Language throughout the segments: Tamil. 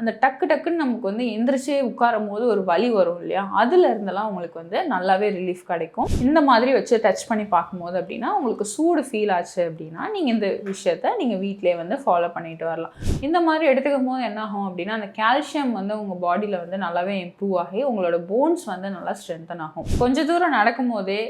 அந்த டக்கு டக்குன்னு நமக்கு வந்து எந்திரிச்சு உட்காரும் போது ஒரு வலி வரும் இல்லையா? அதுல இருந்தெல்லாம் உங்களுக்கு வந்து நல்லாவே ரிலீஃப் கிடைக்கும். இந்த மாதிரி வச்சு டச் பண்ணி பார்க்கும்போது அப்படின்னா உங்களுக்கு சூடு ஃபீல் ஆச்சு அப்படின்னா நீங்கள் இந்த விஷயத்த நீங்கள் வீட்டிலே வந்து ஃபாலோ பண்ணிட்டு வரலாம். இந்த மாதிரி எடுத்துக்கும் போது என்ன ஆகும் அப்படின்னா அந்த கால்சியம் வந்து உங்கள் பாடியில் வந்து நல்லாவே இம்ப்ரூவ் ஆகி உங்களோட போன்ஸ் வந்து நல்லா ஸ்ட்ரென்தன் ஆகும். கொஞ்ச தூரம் நடக்கும் போதே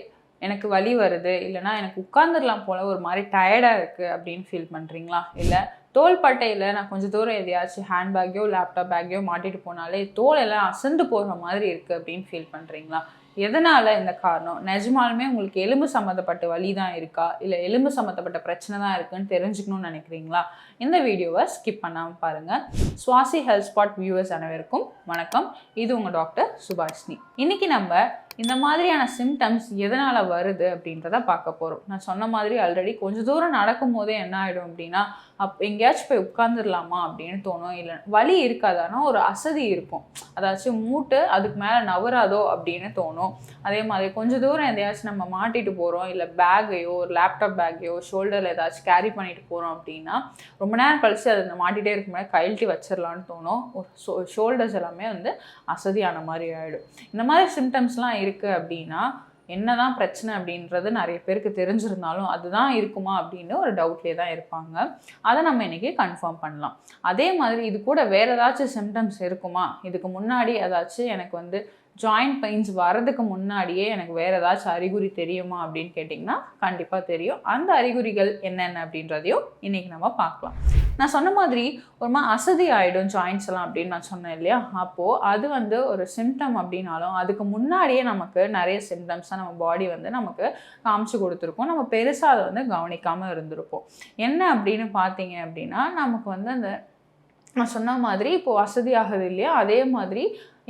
எனக்கு வலி வருது இல்லைனா எனக்கு உட்காந்துடலாம் போல ஒரு மாதிரி டயர்டாக இருக்குது அப்படின்னு ஃபீல் பண்ணுறீங்களா இல்லை தோள்பட்டையில் நான் கொஞ்சம் தூரம் எதையாச்சும் ஹேண்ட் பேக்கையோ லேப்டாப் பேக்கையோ மாட்டிட்டு போனாலே தோல் எல்லாம் அசந்து போகிற மாதிரி இருக்குது அப்படின்னு ஃபீல் பண்ணுறீங்களா எதனால் இந்த காரணம்? நிஜமாலுமே உங்களுக்கு எலும்பு சம்மந்தப்பட்ட வலி தான் இருக்கா? இல்லை எலும்பு சம்மந்தப்பட்ட பிரச்சனை தான் இருக்குன்னு தெரிஞ்சுக்கணும்னு நினைக்கிறீங்களா? இந்த வீடியோவை ஸ்கிப் பண்ணாமல் பாருங்கள் சுவாசி ஹெல்த் ஸ்பாட் வியூவர்ஸ் அனைவருக்கும் வணக்கம். இது உங்கள் டாக்டர் சுபாஷினி. இன்னைக்கு நம்ம இந்த மாதிரியான சிம்டம்ஸ் எதனால் வருது அப்படின்றத பார்க்க போகிறோம் நான் சொன்ன மாதிரி ஆல்ரெடி கொஞ்சம் தூரம் நடக்கும் போதே என்ன ஆகிடும் அப்படின்னா அப் எங்கேயாச்சும் போய் உட்காந்துடலாமா அப்படின்னு தோணும். இல்லை வலி இருக்காதானா? ஒரு அசதி இருக்கும். அதாச்சும் மூட்டு அதுக்கு மேலே நவராதோ அப்படின்னு தோணும். அதே மாதிரி கொஞ்சம் தூரம் எதையாச்சும் நம்ம மாட்டிட்டு போகிறோம் இல்லை பேக்கையோ ஒரு லேப்டாப் பேக்கையோ ஷோல்டரில் ஏதாச்சும் கேரி பண்ணிட்டு போகிறோம் அப்படின்னா ரொம்ப ரொம்ப நேரம் கழிச்சு அதை மாட்டிகிட்டே இருக்கும்போது கழட்டி வச்சிடலான்னு தோணும். ஒரு ஷோ ஷோல்டர்ஸ் எல்லாமே வந்து அசதியான மாதிரி ஆகிடும் இந்த மாதிரி சிம்டம்ஸ்லாம் இருக்குது அப்படின்னா என்னதான் பிரச்சனை அப்படின்றது நிறைய பேருக்கு தெரிஞ்சிருந்தாலும் அதுதான் இருக்குமா அப்படின்னு ஒரு டவுட்லேயே தான் இருப்பாங்க. அதை நம்ம இன்றைக்கி கன்ஃபார்ம் பண்ணலாம். அதே மாதிரி இது கூட வேறு ஏதாச்சும் சிம்டம்ஸ் இருக்குமா? இதுக்கு முன்னாடி ஏதாச்சும் எனக்கு வந்து ஜாயிண்ட் பெயின்ஸ் வரதுக்கு முன்னாடியே எனக்கு வேறு ஏதாச்சும் அறிகுறி தெரியுமா அப்படின்னு கேட்டிங்கன்னா கண்டிப்பாக தெரியும். அந்த அறிகுறிகள் என்னென்ன அப்படின்றதையும் இன்றைக்கி நம்ம பார்க்கலாம். நான் சொன்ன மாதிரி ஒரு மாதிரி அசதி ஆகிடும் ஜாயின்ஸ் எல்லாம் அப்படின்னு நான் சொன்னேன் இல்லையா? அப்போது அது வந்து ஒரு சிம்டம் அப்படின்னாலும் அதுக்கு முன்னாடியே நமக்கு நிறைய சிம்டம்ஸாக நம்ம பாடி வந்து நமக்கு காமிச்சு கொடுத்துருக்கோம். நம்ம பெருசாக அதை வந்து கவனிக்காமல் இருந்திருப்போம். என்ன அப்படின்னு பார்த்தீங்க அப்படின்னா நமக்கு வந்து அந்த நான் சொன்ன மாதிரி இப்போ வசதி ஆகுது இல்லையா? அதே மாதிரி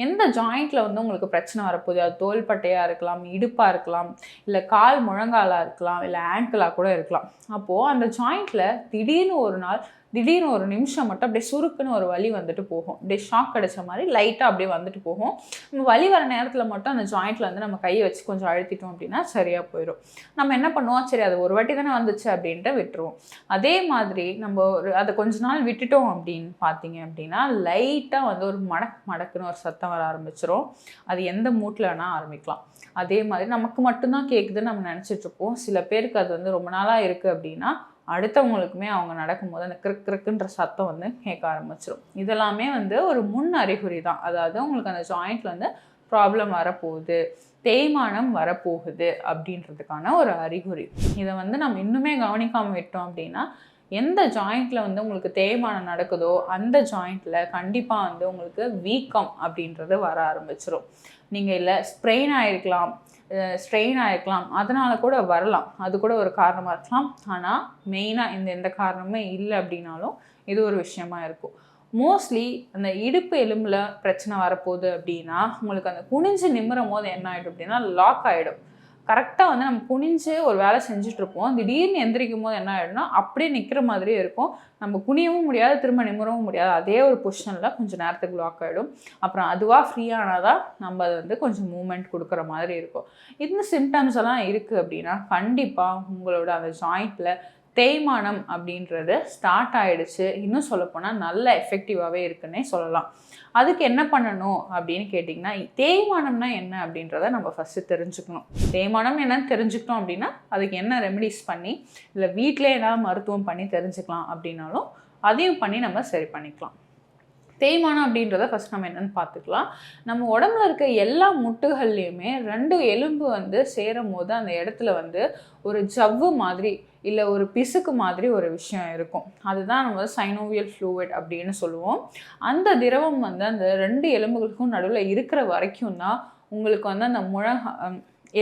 எந்த ஜாயிண்ட்டில் வந்து உங்களுக்கு பிரச்சனை வரப்போகுது? அது தோள்பட்டையாக இருக்கலாம் இடுப்பாக இருக்கலாம் இல்லை கால் முழங்காலாக இருக்கலாம் இல்லை ஆங்கிளாக கூட இருக்கலாம். அப்போது அந்த ஜாயிண்ட்டில் திடீர்னு ஒரு நாள் திடீர்னு ஒரு நிமிஷம் மட்டும் அப்படியே சுருக்குன்னு ஒரு வலி வந்துட்டு போகும். அப்படியே ஷாக் கிடச்ச மாதிரி லைட்டாக அப்படியே வந்துட்டு போகும். நம்ம வலி வர நேரத்தில் மட்டும் அந்த ஜாயிண்ட்டில் வந்து நம்ம கையை வச்சு கொஞ்சம் அழுத்திட்டோம் அப்படின்னா சரியாக போயிடும். நம்ம என்ன பண்ணுவோம்? சரி அது ஒரு வாட்டி தானே வந்துச்சு அப்படின்ட்டு விட்டுருவோம். அதே மாதிரி நம்ம ஒரு அதை கொஞ்ச நாள் விட்டுட்டோம் அப்படின்னு பார்த்தீங்க அப்படின்னா லைட்டாக வந்து ஒரு மடக் மடக்குன்னு ஒரு சத்தம் வர ஆரம்பிச்சிரும். அது எந்த மூட்டில் வேணால் ஆரம்பிக்கலாம். அதே மாதிரி நமக்கு மட்டும்தான் கேட்குதுன்னு நம்ம நினச்சிட்ருப்போம் சில பேருக்கு அது வந்து ரொம்ப நாளாக இருக்குது அப்படின்னா அடுத்தவங்களுக்குமே அவங்க நடக்கும்போது அந்த கிறுக் கிறுக்குன்ற சத்தம் வந்து கேட்க ஆரம்பிச்சிடும் இதெல்லாமே வந்து ஒரு முன் அறிகுறி தான். அதாவது உங்களுக்கு அந்த ஜாயிண்ட்டில் வந்து ப்ராப்ளம் வரப்போகுது தேய்மானம் வரப்போகுது அப்படின்றதுக்கான ஒரு அறிகுறி. இதை வந்து நம்ம இன்னுமே கவனிக்காமல் விட்டோம் அப்படின்னா எந்த ஜாயிண்ட்டில் வந்து உங்களுக்கு தேய்மானம் நடக்குதோ அந்த ஜாயிண்ட்டில் கண்டிப்பாக வந்து உங்களுக்கு வீக்கம் அப்படின்றது வர ஆரம்பிச்சிடும் நீங்கள் இல்லை ஸ்ப்ரெயின் ஆகிருக்கலாம் ஸ்ட்ரெயின் ஆகிருக்கலாம் அதனால் கூட வரலாம். அது கூட ஒரு காரணமாக இருக்கலாம். ஆனால் மெயினாக இந்த எந்த காரணமும் இல்லை அப்படின்னாலும் இது ஒரு விஷயமா இருக்கும். மோஸ்ட்லி அந்த இடுப்பு எலும்பில் பிரச்சனை வரப்போகுது அப்படின்னா உங்களுக்கு அந்த குனிஞ்சு நிமிரும் போது என்ன ஆகிடும் அப்படின்னா லாக் ஆகிடும் கரெக்டாக வந்து நம்ம குனிஞ்சு ஒரு வேலை செஞ்சுட்ருப்போம். திடீர்னு எந்திரிக்கும் போது என்ன ஆகிடும்னா அப்படியே நிற்கிற மாதிரியே இருக்கும். நம்ம குனியவும் முடியாது திரும்ப நிமிரவும் முடியாது. அதே ஒரு பொசிஷனில் கொஞ்சம் நேரத்துக்கு லாக் ஆகிடும் அப்புறம் அதுவாக ஃப்ரீயானால் தான் நம்ம அதை வந்து கொஞ்சம் மூமெண்ட் கொடுக்குற மாதிரி இருக்கும். இந்த சிம்டம்ஸ் எல்லாம் இருக்குது அப்படின்னா கண்டிப்பாக உங்களோட அந்த ஜாயிண்ட்டில் தேய்மானம் அப்படின்றது ஸ்டார்ட் ஆகிடுச்சு இன்னும் சொல்லப்போனால் நல்ல எஃபெக்டிவாகவே இருக்குன்னே சொல்லலாம். அதுக்கு என்ன பண்ணணும் அப்படின்னு கேட்டிங்கன்னா தேய்மானம்னா என்ன அப்படின்றத நம்ம ஃபஸ்ட்டு தெரிஞ்சுக்கணும். தேய்மானம் என்னன்னு தெரிஞ்சுக்கிட்டோம் அப்படின்னா அதுக்கு என்ன ரெமெடிஸ் பண்ணி இல்லை வீட்டிலே ஏதாவது மருத்துவம் பண்ணி தெரிஞ்சுக்கலாம் அப்படின்னாலும் அதையும் பண்ணி நம்ம சரி பண்ணிக்கலாம். தேய்மானம் அப்படின்றத ஃபஸ்ட் நம்ம என்னென்னு பார்த்துக்கலாம். நம்ம உடம்புல இருக்க எல்லா முட்டுகள்லையுமே ரெண்டு எலும்பு வந்து சேரும் போது அந்த இடத்துல வந்து ஒரு ஜவ்வு மாதிரி இல்லை ஒரு பிசுக்கு மாதிரி ஒரு விஷயம் இருக்கும். அதுதான் நம்ம சைனோவியல் ஃப்ளூவிட் அப்படின்னு சொல்லுவோம். அந்த திரவம் வந்து அந்த ரெண்டு எலும்புகளுக்கும் நடுவில் இருக்கிற வரைக்கும் தான் உங்களுக்கு வந்து அந்த முழக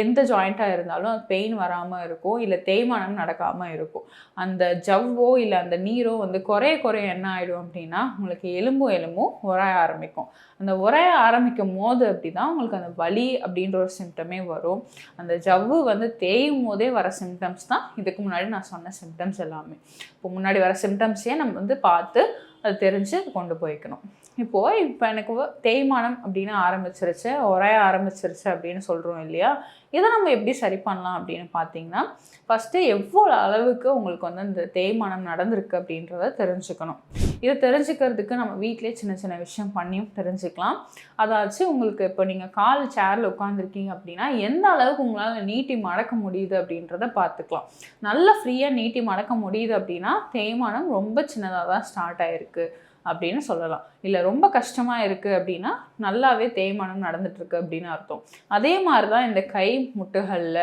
எந்த ஜாயிண்ட்டாக இருந்தாலும் பெயின் வராமல் இருக்கும் இல்லை தேய்மானம் நடக்காமல் இருக்கும் அந்த ஜவ்வோ இல்லை அந்த நீரோ வந்து குறைய குறைய என்ன ஆகிடும் அப்படின்னா உங்களுக்கு எலும்பும் எலும்பும் உரைய ஆரம்பிக்கும். அந்த உரைய ஆரம்பிக்கும் போது அப்படி தான் உங்களுக்கு அந்த வலி அப்படின்ற ஒரு சிம்டமே வரும். அந்த ஜவ்வு வந்து தேயும் போதே வர சிம்டம்ஸ் தான். இதுக்கு முன்னாடி நான் சொன்ன சிம்டம்ஸ் எல்லாமே. இப்போ முன்னாடி வர சிம்டம்ஸே நம்ம வந்து பார்த்து அது தெரிஞ்சு கொண்டு போய்க்கணும். இப்போது இப்போ எனக்கு தேய்மானம் அப்படின்னு ஆரம்பிச்சிருச்சு உரைய ஆரம்பிச்சிருச்சு அப்படின்னு சொல்கிறோம் இல்லையா? இதை நம்ம எப்படி சரி பண்ணலாம் அப்படின்னு பார்த்தீங்கன்னா ஃபஸ்ட்டு எவ்வளோ அளவுக்கு உங்களுக்கு வந்து இந்த தேய்மானம் நடந்திருக்கு அப்படின்றத தெரிஞ்சுக்கணும். இதை தெரிஞ்சுக்கிறதுக்கு நம்ம வீட்டிலே சின்ன சின்ன விஷயம் பண்ணியும் தெரிஞ்சுக்கலாம். அதாச்சும் உங்களுக்கு இப்போ நீங்கள் கால் சேரில் உட்காந்துருக்கீங்க அப்படின்னா எந்த அளவுக்கு உங்களால் நீட்டி மடக்க முடியுது அப்படின்றத பார்த்துக்கலாம். நல்லா ஃப்ரீயாக நீட்டி மடக்க முடியுது அப்படின்னா தேய்மானம் ரொம்ப சின்னதாக தான் ஸ்டார்ட் ஆகிருக்கு அப்படின்னு சொல்லலாம். இல்லை ரொம்ப கஷ்டமாக இருக்குது அப்படின்னா நல்லாவே தேய்மானம் நடந்துட்டுருக்கு அப்படின்னு அர்த்தம். அதே மாதிரி தான் இந்த கை முட்டுகளில்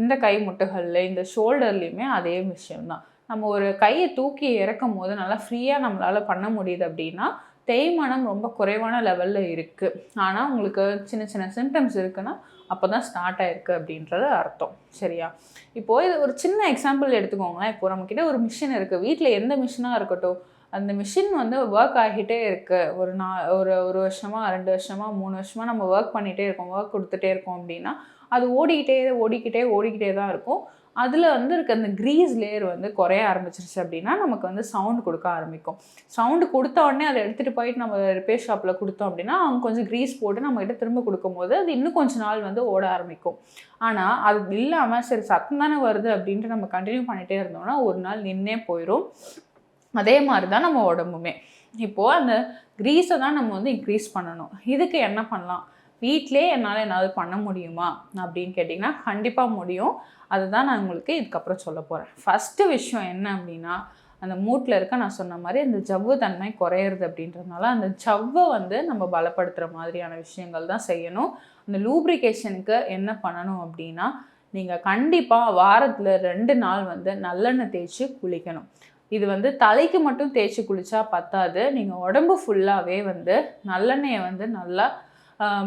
இந்த கை முட்டுகளில் இந்த ஷோல்டர்லேயுமே அதே விஷயம்தான். நம்ம ஒரு கையை தூக்கி இறக்கும் போது நல்லா ஃப்ரீயாக நம்மளால் பண்ண முடியுது அப்படின்னா தேய்மானம் ரொம்ப குறைவான லெவலில் இருக்குது ஆனால் உங்களுக்கு சின்ன சின்ன சிம்டம்ஸ் இருக்குன்னா அப்போ தான் ஸ்டார்ட் ஆயிருக்கு அப்படின்றது அர்த்தம். சரியா? இப்போது இது ஒரு சின்ன எக்ஸாம்பிள் எடுத்துக்கோங்களேன். இப்போ நம்மக்கிட்ட ஒரு மிஷின் இருக்குது வீட்டில் எந்த மிஷினாக இருக்கட்டும் அந்த மிஷின் வந்து ஒர்க் ஆகிட்டே இருக்குது ஒரு நா ஒரு ஒரு வருஷமாக ரெண்டு வருஷமாக மூணு வருஷமாக நம்ம ஒர்க் பண்ணிகிட்டே இருக்கோம். ஒர்க் கொடுத்துட்டே இருக்கோம் அப்படின்னா அது ஓடிக்கிட்டே ஓடிக்கிட்டே ஓடிக்கிட்டே தான் இருக்கும். அதில் வந்து இருக்க அந்த க்ரீஸ் லேயர் வந்து குறைய ஆரம்பிச்சிருச்சு அப்படின்னா நமக்கு வந்து சவுண்டு கொடுக்க ஆரம்பிக்கும். சவுண்டு கொடுத்த உடனே அதை எடுத்துகிட்டு போயிட்டு நம்ம ரிப்பேர் ஷாப்பில் கொடுத்தோம் அப்படின்னா அவங்க கொஞ்சம் க்ரீஸ் போட்டு நம்மகிட்ட திரும்ப கொடுக்கும்போது அது இன்னும் கொஞ்ச நாள் வந்து ஓட ஆரம்பிக்கும். ஆனால் அது இல்லாமல் சரி சத்தம் தானே வருது அப்படின்ட்டு நம்ம கண்டினியூ பண்ணிகிட்டே இருந்தோம்னா ஒரு நாள் நின்னே போயிடும் அதே மாதிரி தான் நம்ம உடம்புமே. இப்போது அந்த க்ரீஸை தான் நம்ம வந்து இன்க்ரீஸ் பண்ணணும். இதுக்கு என்ன பண்ணலாம்? வீட்டிலே என்னால் என்னால் பண்ண முடியுமா? அப்படின்னு கேட்டிங்கன்னா கண்டிப்பாக முடியும். அதுதான் நான் உங்களுக்கு இதுக்கப்புறம் சொல்ல போகிறேன் ஃபஸ்ட்டு விஷயம் என்ன அப்படின்னா அந்த மூட்டில் இருக்க நான் சொன்ன மாதிரி அந்த ஜவ்வு தன்மை குறையிறது அப்படின்றதுனால அந்த ஜவ்வை வந்து நம்ம பலப்படுத்துகிற மாதிரியான விஷயங்கள் தான் செய்யணும். அந்த லூப்ரிகேஷனுக்கு என்ன பண்ணணும் அப்படின்னா நீங்கள் கண்டிப்பாக வாரத்தில் ரெண்டு நாள் வந்து நல்லெண்ணெய் தேய்ச்சி குளிக்கணும். இது வந்து தலைக்கு மட்டும் தேய்ச்சி குளித்தா பத்தாது. நீங்கள் உடம்பு ஃபுல்லாகவே வந்து நல்லெண்ணெயை வந்து நல்லா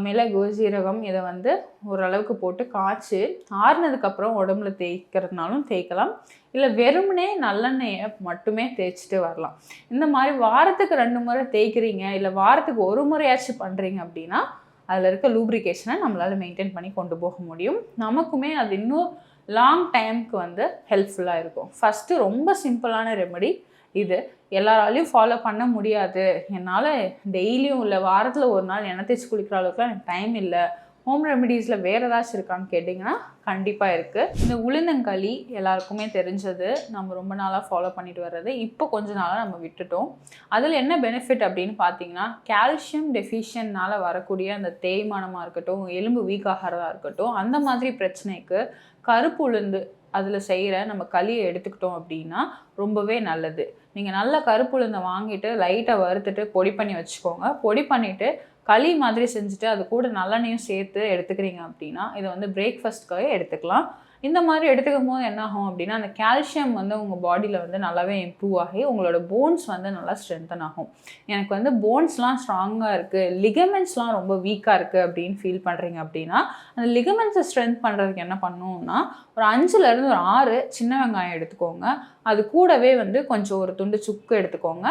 மிளகு ஜீரகம் இதை வந்து ஓரளவுக்கு போட்டு காய்ச்சி ஆறுனதுக்கப்புறம் உடம்புல தேய்க்கிறதுனாலும் தேய்க்கலாம். இல்லை வெறுமனே நல்லெண்ணெயை மட்டுமே தேய்ச்சிட்டு வரலாம். இந்த மாதிரி வாரத்துக்கு ரெண்டு முறை தேய்க்கிறீங்க இல்லை வாரத்துக்கு ஒரு முறையாச்சும் பண்ணுறீங்க அப்படின்னா அதில் இருக்க லூப்ரிகேஷனை நம்மளால் மெயின்டைன் பண்ணி கொண்டு போக முடியும். நமக்குமே அது இன்னும் லாங் டைமுக்கு வந்து ஹெல்ப்ஃபுல்லாக இருக்கும். ஃபஸ்ட்டு ரொம்ப சிம்பிளான ரெமெடி இது. எல்லாராலையும் ஃபாலோ பண்ண முடியாது. என்னால் டெய்லியும் இல்லை வாரத்தில் ஒரு நாள் எண்ணெய் தேய்ச்சி குளிக்கிற அளவுக்குலாம் எனக்கு டைம் இல்லை. ஹோம் ரெமெடிஸில் வேறு ஏதாச்சும் இருக்கான்னு கேட்டிங்கன்னா கண்டிப்பாக இருக்குது இந்த உளுந்தங்களி எல்லாருக்குமே தெரிஞ்சது. நம்ம ரொம்ப நாளாக ஃபாலோ பண்ணிட்டு வர்றது. இப்போ கொஞ்ச நாளாக நம்ம விட்டுட்டோம். அதில் என்ன பெனிஃபிட் அப்படின்னு பார்த்தீங்கன்னா கால்சியம் டெஃபிஷியன்னால் வரக்கூடிய அந்த தேய்மானமாக இருக்கட்டும் எலும்பு வீக் ஆகிறதா இருக்கட்டும் அந்த மாதிரி பிரச்சனைக்கு கருப்பு உளுந்து அதில் செய்கிற நம்ம களியை எடுத்துக்கிட்டோம் அப்படின்னா ரொம்பவே நல்லது. நீங்கள் நல்ல கருப்பு உளுந்தை வாங்கிட்டு லைட்டாக வறுத்துட்டு பொடி பண்ணி வச்சுக்கோங்க. பொடி பண்ணிவிட்டு களி மாதிரி செஞ்சுட்டு அது கூட நல்லெண்ணையும் சேர்த்து எடுத்துக்கிறீங்க அப்படின்னா இதை வந்து பிரேக்ஃபாஸ்ட்க்காக எடுத்துக்கலாம். இந்த மாதிரி எடுத்துக்கும் போது என்ன ஆகும் அப்படின்னா அந்த கால்சியம் வந்து உங்கள் பாடியில் வந்து நல்லாவே இம்ப்ரூவ் ஆகி உங்களோட போன்ஸ் வந்து நல்லா ஸ்ட்ரென்தன் ஆகும். எனக்கு வந்து போன்ஸ்லாம் ஸ்ட்ராங்காக இருக்குது லிகமெண்ட்ஸ்லாம் ரொம்ப வீக்காக இருக்குது அப்படின்னு ஃபீல் பண்ணுறீங்க அப்படின்னா அந்த லிகமெண்ட்ஸை ஸ்ட்ரென்த் பண்ணுறதுக்கு என்ன பண்ணணும்னா ஒரு அஞ்சுலேருந்து ஒரு ஆறு சின்ன வெங்காயம் எடுத்துக்கோங்க. அது கூடவே வந்து கொஞ்சம் ஒரு துண்டு சுக்கு எடுத்துக்கோங்க.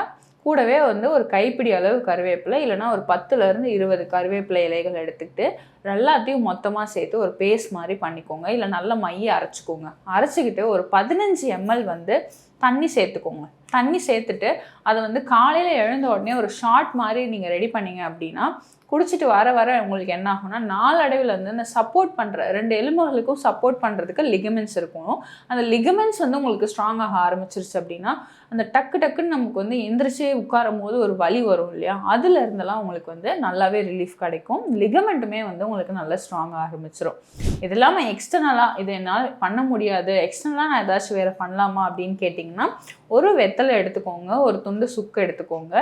கூடவே வந்து ஒரு கைப்பிடி அளவு கருவேப்பிலை இல்லைனா ஒரு பத்துலேருந்து இருபது கருவேப்பிலை இலைகள் எடுத்துக்கிட்டு எல்லாத்தையும் மொத்தமாக சேர்த்து ஒரு பேஸ்ட் மாதிரி பண்ணிக்கோங்க. இல்லை நல்ல மைய அரைச்சிக்கோங்க. அரைச்சிக்கிட்டு ஒரு பதினஞ்சு எம்எல் வந்து தண்ணி சேர்த்துக்கோங்க. தண்ணி சேர்த்துட்டு அதை வந்து காலையில் எழுந்த உடனே ஒரு ஷார்ட் மாதிரி நீங்கள் ரெடி பண்ணீங்க அப்படின்னா குடிச்சிட்டு வர வர உங்களுக்கு என்ன ஆகும்னா நாளடைவில் வந்து அந்த சப்போர்ட் பண்ணுற ரெண்டு எலும்புகளுக்கும் சப்போர்ட் பண்ணுறதுக்கு லிகமெண்ட்ஸ் இருக்கும். அந்த லிகமெண்ட்ஸ் வந்து உங்களுக்கு ஸ்ட்ராங் ஆக ஆரம்பிச்சிருச்சு அப்படின்னா அந்த டக்கு டக்குன்னு நமக்கு வந்து எந்திரிச்சு உட்காரும் போது ஒரு வலி வரும் இல்லையா? அதில் இருந்தெல்லாம் உங்களுக்கு வந்து நல்லாவே ரிலீஃப் கிடைக்கும். லிகமெண்ட்டுமே வந்து உங்களுக்கு நல்லா ஸ்ட்ராங் ஆரம்பிச்சிடும் இது இல்லாமல் எக்ஸ்டர்னலாக இது என்னால் பண்ண முடியாது. எக்ஸ்டர்னலாக நான் ஏதாச்சும் வேறு பண்ணலாமா அப்படின்னு கேட்டிங்கன்னா ஒரு வெத்தலை எடுத்துக்கோங்க ஒரு துண்டு சுக்கு எடுத்துக்கோங்க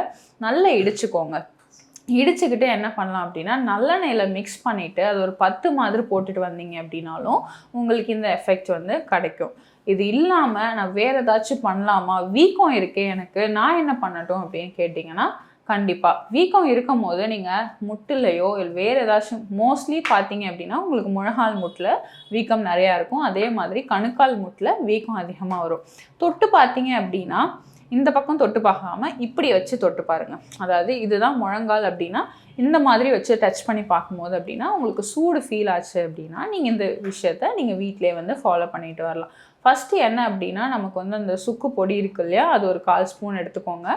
நல்லா இடிச்சுக்கோங்க. இடிச்சுக்கிட்டு என்ன பண்ணலாம் அப்படின்னா நல்லெண்ணெயில் மிக்ஸ் பண்ணிவிட்டு அது ஒரு பத்து மாதிரி போட்டுட்டு வந்தீங்க அப்படின்னாலும் உங்களுக்கு இந்த எஃபெக்ட் வந்து கிடைக்கும். இது இல்லாமல் நான் வேறு ஏதாச்சும் பண்ணலாமா? வீக்கம் இருக்கே எனக்கு. நான் என்ன பண்ணட்டும் அப்படின்னு கேட்டிங்கன்னா கண்டிப்பாக வீக்கம் இருக்கும் போது நீங்கள் முட்டிலையோ இல்லை வேறு ஏதாச்சும் மோஸ்ட்லி பார்த்தீங்க அப்படின்னா உங்களுக்கு முழங்கால் முட்டில் வீக்கம் நிறையா இருக்கும். அதே மாதிரி கணுக்கால் முட்டில் வீக்கம் அதிகமாக வரும். தொட்டு பார்த்தீங்க அப்படின்னா இந்த பக்கம் தொட்டு பார்க்காம இப்படி வச்சு தொட்டு பாருங்கள் அதாவது இதுதான் முழங்கால் அப்படின்னா இந்த மாதிரி வச்சு டச் பண்ணி பார்க்கும்போது அப்படின்னா உங்களுக்கு சூடு ஃபீல் ஆச்சு அப்படின்னா நீங்கள் இந்த விஷயத்த நீங்கள் வீட்டிலே வந்து ஃபாலோ பண்ணிட்டு வரலாம். ஃபஸ்ட்டு என்ன அப்படின்னா நமக்கு வந்து அந்த சுக்கு பொடி இருக்கு இல்லையா? அது ஒரு கால் ஸ்பூன் எடுத்துக்கோங்க.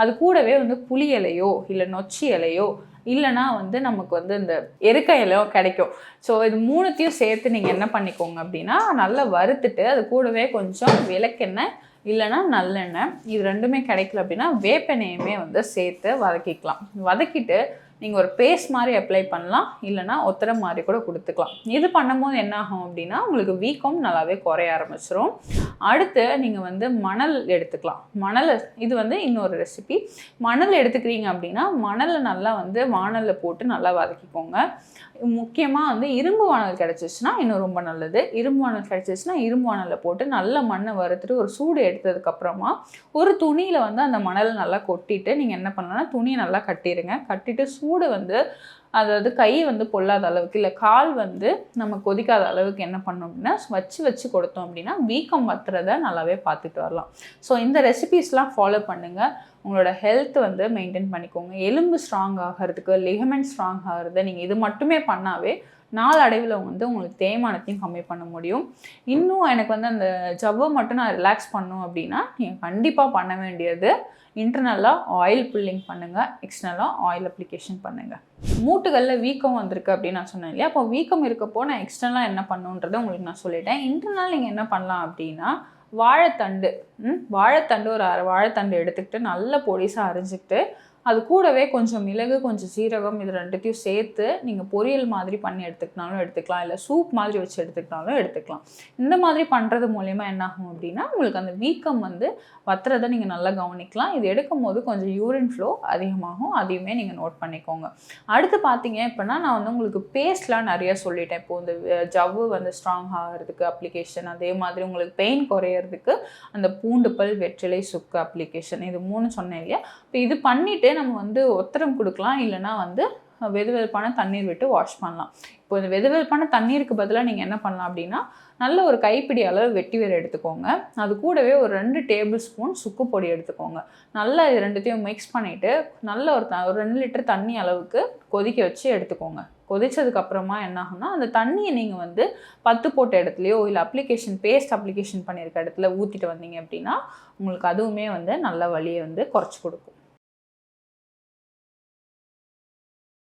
அது கூடவே வந்து புளி இலையோ இல்லை நொச்சி இலையோ இல்லைனா வந்து நமக்கு வந்து இந்த எருக்க இலையோ கிடைக்கும். ஸோ இது மூணுத்தையும் சேர்த்து நீங்கள் என்ன பண்ணிக்கோங்க அப்படின்னா நல்லா வறுத்துட்டு அது கூடவே கொஞ்சம் விளக்கெண்ணெய் இல்லைன்னா நல்லெண்ணெய். இது ரெண்டுமே கிடைக்கல அப்படின்னா வேப்பெண்ணெயுமே வந்து சேர்த்து வதக்கிக்கலாம். வதக்கிட்டு நீங்கள் ஒரு பேஸ்ட் மாதிரி அப்ளை பண்ணலாம். இல்லைனா ஒத்தரை மாதிரி கூட கொடுத்துக்கலாம். இது பண்ணும்போது என்ன ஆகும் அப்படின்னா உங்களுக்கு வீக்கம் நல்லாவே குறைய ஆரம்பிச்சிரும். அடுத்து நீங்கள் வந்து மணல் எடுத்துக்கலாம். மணல் இது வந்து இன்னொரு ரெசிபி மணல் எடுத்துக்கிறீங்க அப்படின்னா மணலை நல்லா வந்து வானலில் போட்டு நல்லா வதக்கிக்கோங்க. முக்கியமாக வந்து இரும்பு வானல் கிடச்சிச்சுன்னா இன்னும் ரொம்ப நல்லது. இரும்பு வானல் கிடச்சிச்சுன்னா இரும்பு வானலில் போட்டு நல்ல மண்ணை வறுத்துட்டு ஒரு சூடு எடுத்ததுக்கப்புறமா ஒரு துணியில் வந்து அந்த மணலை நல்லா கொட்டிட்டு நீங்கள் என்ன பண்ணலாம்னா துணியை நல்லா கட்டிடுங்க கட்டிட்டு சூடு வந்து அதாவது கை வந்து பொல்லாத அளவுக்கு இல்லை கால் வந்து நம்ம கொதிக்காத அளவுக்கு என்ன பண்ணோம் அப்படின்னா வச்சு வச்சு கொடுத்தோம் அப்படின்னா வீக்கம் வத்துறத நல்லாவே பார்த்துட்டு வரலாம். ஸோ இந்த ரெசிபீஸ்லாம் ஃபாலோ பண்ணுங்கள் உங்களோட ஹெல்த் வந்து மெயின்டைன் பண்ணிக்கோங்க. எலும்பு ஸ்ட்ராங் ஆகிறதுக்கு லிகமெண்ட் ஸ்ட்ராங் ஆகிறது நீங்கள் இது மட்டுமே பண்ணாவே நாளடைவில் வந்து உங்களுக்கு தேய்மானத்தையும் கம்மி பண்ண முடியும். இன்னும் எனக்கு வந்து அந்த ஜவ்வை மட்டும் நான் ரிலாக்ஸ் பண்ணும் அப்படின்னா நீங்கள் கண்டிப்பாக பண்ண வேண்டியது இன்டர்னலாக ஆயில் புல்லிங் பண்ணுங்கள் எக்ஸ்டர்னலாக ஆயில் அப்ளிகேஷன் பண்ணுங்கள் மூட்டுகளில் வீக்கம் வந்திருக்கு அப்படின்னு நான் சொன்னேன் இல்லையா? அப்போ வீக்கம் இருக்கப்போ நான் எக்ஸ்டர்னலாக என்ன பண்ணுன்றதை உங்களுக்கு நான் சொல்லிட்டேன். இன்டர்னல் நீங்கள் என்ன பண்ணலாம் அப்படின்னா வாழைத்தண்டு. ம் வாழைத்தண்டு ஒரு அரை வாழைத்தண்டு எடுத்துக்கிட்டு நல்ல பொடிசாக அரிஞ்சிக்கிட்டு அது கூடவே கொஞ்சம் மிளகு கொஞ்சம் சீரகம் இது ரெண்டுத்தையும் சேர்த்து நீங்கள் பொரியல் மாதிரி பண்ணி எடுத்துக்கினாலும் எடுத்துக்கலாம். இல்லை சூப் மாதிரி வச்சு எடுத்துக்கினாலும் எடுத்துக்கலாம். இந்த மாதிரி பண்ணுறது மூலயமா என்னாகும் அப்படின்னா உங்களுக்கு அந்த வீக்கம் வந்து வத்துறதை நீங்கள் நல்லா கவனிக்கலாம். இது எடுக்கும் போது கொஞ்சம் யூரின் ஃப்ளோ அதிகமாகும். அதையுமே நீங்கள் நோட் பண்ணிக்கோங்க. அடுத்து பார்த்தீங்க இப்போனா நான் வந்து உங்களுக்கு பேஸ்ட்லாம் நிறையா சொல்லிட்டேன். இப்போது இந்த ஜவ்வு வந்து ஸ்ட்ராங் ஆகிறதுக்கு அப்ளிகேஷன் அதே மாதிரி உங்களுக்கு பெயின் குறையிறதுக்கு அந்த பூண்டு பல் வெற்றிலை சுக்கு அப்ளிகேஷன் இது மூணு சொன்னேன் இல்லையா? இப்போ இது பண்ணிவிட்டு நம்ம வந்து ஒத்தரம் கொடுக்கலாம். இல்லைனா வந்து வெது வெதுப்பான தண்ணீர் விட்டு வாஷ் பண்ணலாம். இப்போ இந்த வெது வெதுப்பான தண்ணீருக்கு பதிலாக நீங்கள் என்ன பண்ணலாம் அப்படின்னா நல்ல ஒரு கைப்பிடி அளவு வெட்டி வேறு எடுத்துக்கோங்க. அது கூடவே ஒரு ரெண்டு டேபிள் ஸ்பூன் சுக்கு பொடி எடுத்துக்கோங்க. நல்லா இது ரெண்டுத்தையும் மிக்ஸ் பண்ணிவிட்டு நல்ல ஒரு த ஒரு ரெண்டு லிட்டர் தண்ணி அளவுக்கு கொதிக்க வச்சு எடுத்துக்கோங்க. கொதிச்சதுக்கப்புறமா என்ன ஆகும்னா அந்த தண்ணியை நீங்கள் வந்து பத்து போட்ட இடத்துலையோ இல்லை அப்ளிகேஷன் பேஸ்ட் அப்ளிகேஷன் பண்ணியிருக்க இடத்துல ஊற்றிட்டு வந்தீங்க அப்படின்னா உங்களுக்கு அதுவுமே வந்து நல்ல வழியை வந்து குறைச்சி கொடுக்கும்.